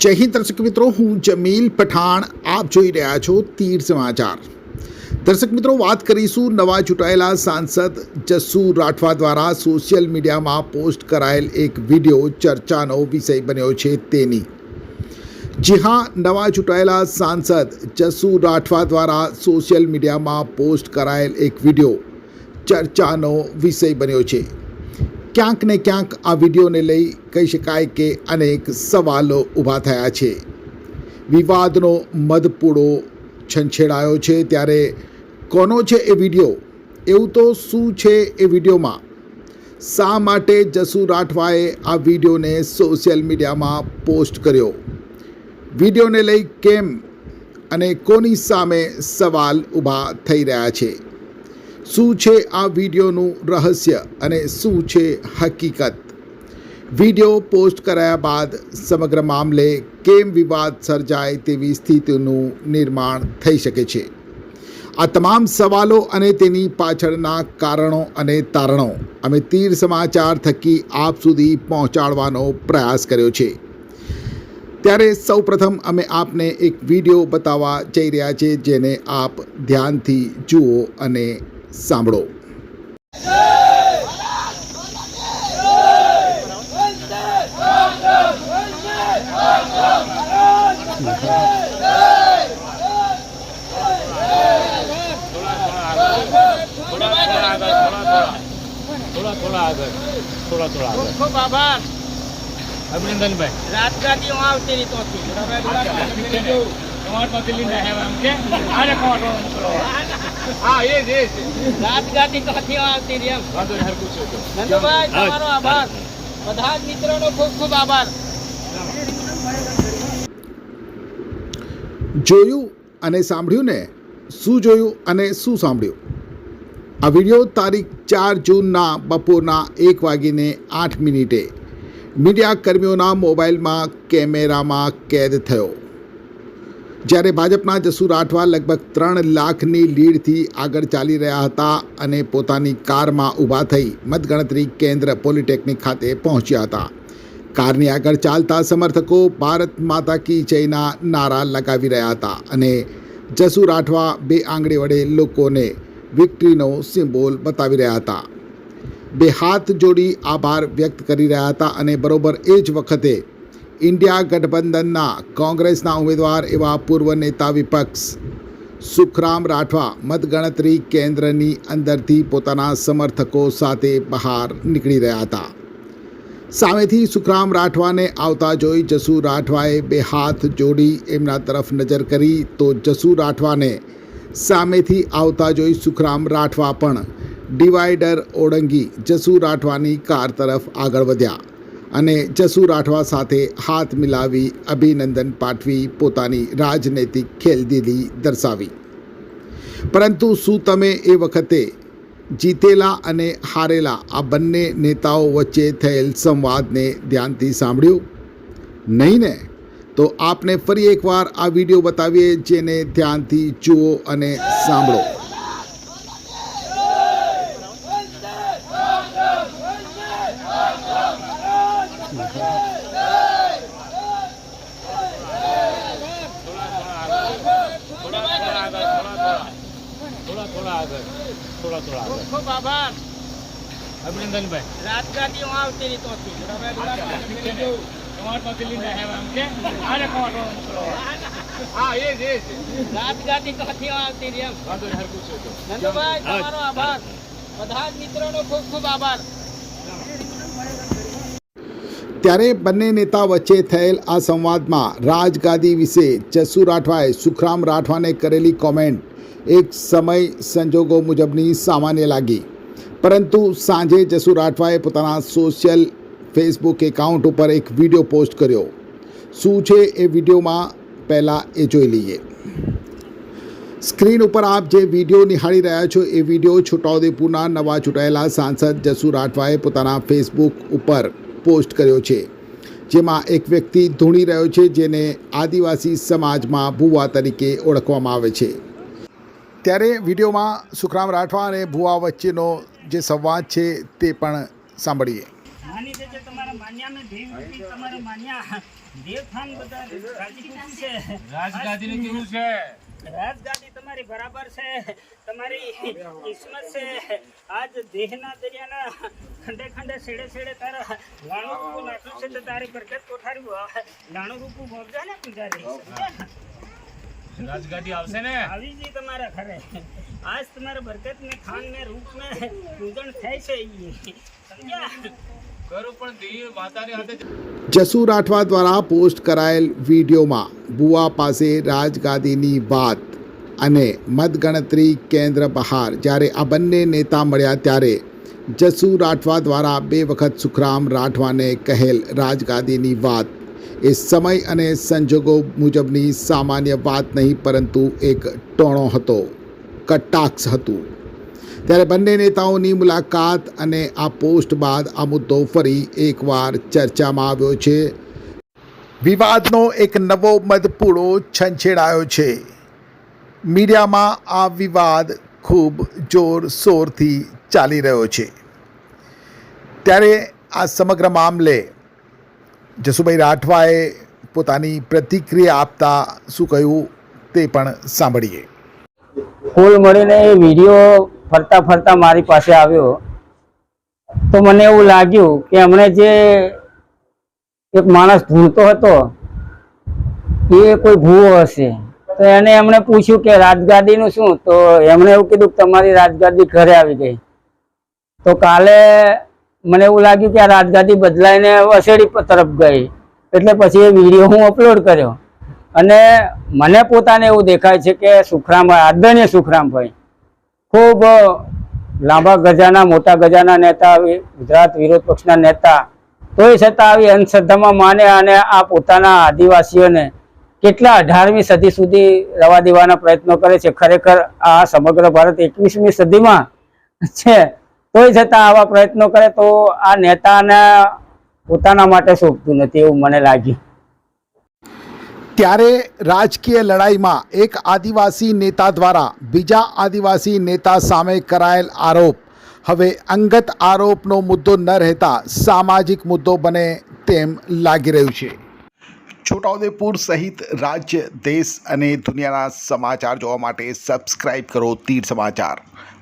જય હિન્દ દર્શક મિત્રો હું જમીલ પઠાણ આપ જોઈ રહ્યા છો તીર સમાચાર દર્શક મિત્રો વાત કરીશું નવા ચૂંટાયેલા સાંસદ જસુ રાઠવા દ્વારા સોશિયલ મીડિયામાં પોસ્ટ કરાયેલ એક વીડિયો ચર્ચાનો વિષય બન્યો છે તેની જી હા નવા ચૂંટાયેલા સાંસદ જસુ રાઠવા દ્વારા સોશિયલ મીડિયામાં પોસ્ટ કરાયેલ એક વીડિયો ચર્ચાનો વિષય બન્યો છે ક્યાંક ને ક્યાંક આ વિડીયોને લઈ કહી શકાય કે અનેક સવાલો ઊભા થયા છે. વિવાદનો મધપૂડો છંછેડાયો છે. ત્યારે કોનો છે એ વીડિયો? એવું તો શું છે એ વિડીયોમાં? શા માટે જસુ રાઠવાએ આ વિડીયોને સોશિયલ મીડિયામાં પોસ્ટ કર્યો? વિડીયોને લઈ કેમ અને કોની સામે સવાલ ઊભા થઈ રહ્યા છે? શું છે આ વિડીયોનું રહસ્ય અને શું છે હકીકત? વીડિયો પોસ્ટ કરાયા બાદ સમગ્ર મામલે કેમ વિવાદ સર્જાય તેવી સ્થિતિનું નિર્માણ થઈ શકે છે. આ તમામ સવાલો અને તેની પાછળના કારણો અને તારણો અમે તીર સમાચાર થકી આપ સુધી પહોંચાડવાનો પ્રયાસ કર્યો છે. ત્યારે સૌપ્રથમ અમે આપને એક વીડિયો બતાવવા જઈ રહ્યા છે જેને આપ ધ્યાનથી જુઓ અને સાંભળો. થોડા થોડા આગળ થોડા થોડા આગળ. ખૂબ આભાર અભિનંદનભાઈ રાજગાદીઓ આવતી રહી જોયું અને સાંભળ્યું ને, શું જોયું અને શું સાંભળ્યું? આ વીડિયો તારીખ ચાર જૂનના બપોરના એક વાગીને આઠ મિનિટે. મીડિયા કર્મીઓના મોબાઈલમાં કેમેરામાં કેદ થયો. જ્યારે ભાજપના જસુ રાઠવા લગભગ ત્રણ લાખની લીડથી આગળ ચાલી રહ્યા હતા અને પોતાની કારમાં ઊભા થઈ મતગણતરી કેન્દ્ર પોલિટેકનિક ખાતે પહોંચ્યા હતા. કારની આગળ ચાલતા સમર્થકો ભારત માતા કી જયના નારા લગાવી રહ્યા હતા અને જસુ રાઠવા બે આંગળી વડે લોકોને વિક્ટરીનો સિમ્બોલ બતાવી રહ્યા હતા. બે હાથ જોડી આભાર વ્યક્ત કરી રહ્યા હતા અને બરોબર એ જ વખતે ઇન્ડિયા ગઠબંધનના કોંગ્રેસના ઉમેદવાર એવા પૂર્વ નેતા વિપક્ષ. સુખરામ રાઠવા મતગણતરી કેન્દ્રની અંદરથી પોતાના સમર્થકો સાથે બહાર નીકળી રહ્યા હતા. સામેથી સુખરામ રાઠવાને આવતા જોઈ જસુ રાઠવાએ બે હાથ જોડી એમના તરફ નજર કરી તો જસુ રાઠવાને સામેથી આવતા જોઈ સુખરામ રાઠવા પણ ડિવાઈડર ઓળંગી જસુ રાઠવાની કાર તરફ આગળ વધ્યા. અને જસુ રાઠવા સાથે હાથ મિલાવી અભિનંદન પાઠવી પોતાની રાજનૈતિક ખેલદીલી દર્શાવી. પરંતુ શું તમે એ વખતે જીતેલા અને હારેલા આ બંને નેતાઓ વચ્ચે થયેલ સંવાદને ધ્યાનથી સાંભળ્યું? નહીં ને? તો આપને ફરી એકવાર આ વીડિયો બતાવીએ જેને ધ્યાનથી જુઓ અને સાંભળો થોડા થોડા આગળ થોડા થોડા આગળ થોડા થોડા ખૂબ આગળ ખૂબ આભાર અભિનંદનભાઈ રાજગાદીઓ આવતી રહી તોથી ટમાટમાંથી લઈને આવ્યા એમ કે આને ટમાટો મોકલો હા એ જ એ જ રાજગાદી તોથી આવતી રહી એમ વાંધો નહીં હરકું છે તો. નંદુભાઈ હા. તમારો આભાર. બધા જ મિત્રોનો ખૂબ ખૂબ આભાર. ત્યારે બંને નેતા વચ્ચે થયેલ આ સંવાદમાં રાજગાદી વિશે જસુ રાઠવાએ સુખરામ રાઠવાને કરેલી કોમેન્ટ એક સમય સંજોગો મુજબની સામાન્ય લાગી. પરંતુ સાંજે જસુ રાઠવાએ પોતાના સોશિયલ ફેસબુક એકાઉન્ટ ઉપર એક વીડિયો પોસ્ટ કર્યો. શું છે એ વિડીયોમાં? પહેલાં એ જોઈ લઈએ. સ્ક્રીન ઉપર આપ જે વીડિયો નિહાળી રહ્યા છો, એ વીડિયો છોટાઉદેપુરના નવા ચૂંટાયેલા સાંસદ જસુ રાઠવાએ પોતાના ફેસબુક ઉપર પોસ્ટ કર્યો છે. જેમાં એક વ્યક્તિ ધૂણી રહ્યો છે, જેને આદિવાસી સમાજમાં ભુવા તરીકે ઓળખવામાં આવે છે. ત્યારે વિડીયોમાં સુખરામ રાઠવા અને ભુવા વચ્ચેનો જે સંવાદ છે તે પણ સાંભળીએ. માની જે તમારા માન્યાને ભીમ તમારા માન્યા દેવખાન બધા રાજપૂત છે. રાજગાદીનું કેવું છે? રાજગાદી તમારી બરાબર છે. તમારી કિસ્મત છે. આજ દેહના દરિયાના ખંડે ખંડે છેડે છેડે તારા લાણું રૂપું નાખ્યું છે તો તારી બરકત કોઠારી લાણું રૂપું ભોગજા ને પૂજારી? રાજગાદી આવશે ને? આવી જી તમારા ઘરે. આજ તમારા બરકત ને ખાન ને રૂપ ને પૂજન થાય છે જસુ રાઠવા દ્વારા પોસ્ટ કરાયેલ વિડીયોમાં બુઆ પાસે રાજગાદીની વાત અને મતગણતરી કેન્દ્ર બહાર જ્યારે આ બંને નેતા મળ્યા ત્યારે જસુ રાઠવા દ્વારા બે વખત સુખરામ રાઠવાને કહેલ રાજગાદીની વાત. એ સમય અને સંજોગો મુજબની સામાન્ય વાત નહીં, પરંતુ એક ટોણો હતો, કટાક્ષ હતું. ત્યારે બંને નેતાઓની મુલાકાત અને આ પોસ્ટ બાદ આ મુદ્દો ફરી એકવાર ચર્ચામાં આવ્યો છે. વિવાદનો એક નવો મધપૂળો છંછેડાયો છે. મીડિયામાં આ વિવાદ ખૂબ જોરશોરથી ચાલી રહ્યો છે. ત્યારે આ સમગ્ર મામલે જસુભાઈ રાઠવાએ પોતાની પ્રતિક્રિયા આપતા શું કહ્યું તે પણ સાંભળીએ. કુલ મળીને એ વીડિયો ફરતા ફરતા મારી પાસે આવ્યો. તો મને એવું લાગ્યું કે હમણે જે એક માણસ ઢૂંઢતો હતો, એ કોઈ ભૂવો હશે. તો એને એમણે પૂછ્યું કે રાજગાદીનું શું? તો એમણે એવું કીધું કે તમારી રાજગાદી ઘરે આવી ગઈ. તો કાલે મને એવું લાગ્યું કે આ રાજગાદી બદલાઈને વસેડી તરફ ગઈ. એટલે પછી એ વીડિયો હું અપલોડ કર્યો. અને મને પોતાને એવું દેખાય છે કે સુખરામભાઈ આદરણીય સુખરામભાઈ ખૂબ લાંબા ગજાના, મોટા ગજાના નેતા ગુજરાત વિરોધ પક્ષના નેતા. તોય છતાં આવી અંધશ્રદ્ધામાં માને અને આ પોતાના આદિવાસીઓને કેટલા અઢારમી સદી સુધી રવા દેવાના પ્રયત્નો કરે છે. ખરેખર આ સમગ્ર ભારત એકવીસમી સદીમાં છે. તોય છતાં આવા પ્રયત્નો કરે તો આ નેતાને પોતાના માટે શોભતું નથી એવું મને લાગ્યું ત્યારે રાજકીય લડાઈમાં એક આદિવાસી નેતા દ્વારા બીજા આદિવાસી નેતા સામે કરાયેલ આરોપ. હવે અંગત આરોપનો મુદ્દો ન રહેતા સામાજિક મુદ્દો બને તેમ લાગી રહ્યું છે. છોટાઉદેપુર સહિત રાજ્ય દેશ અને દુનિયાના સમાચાર જોવા માટે સબસ્ક્રાઇબ કરો તીર સમાચાર.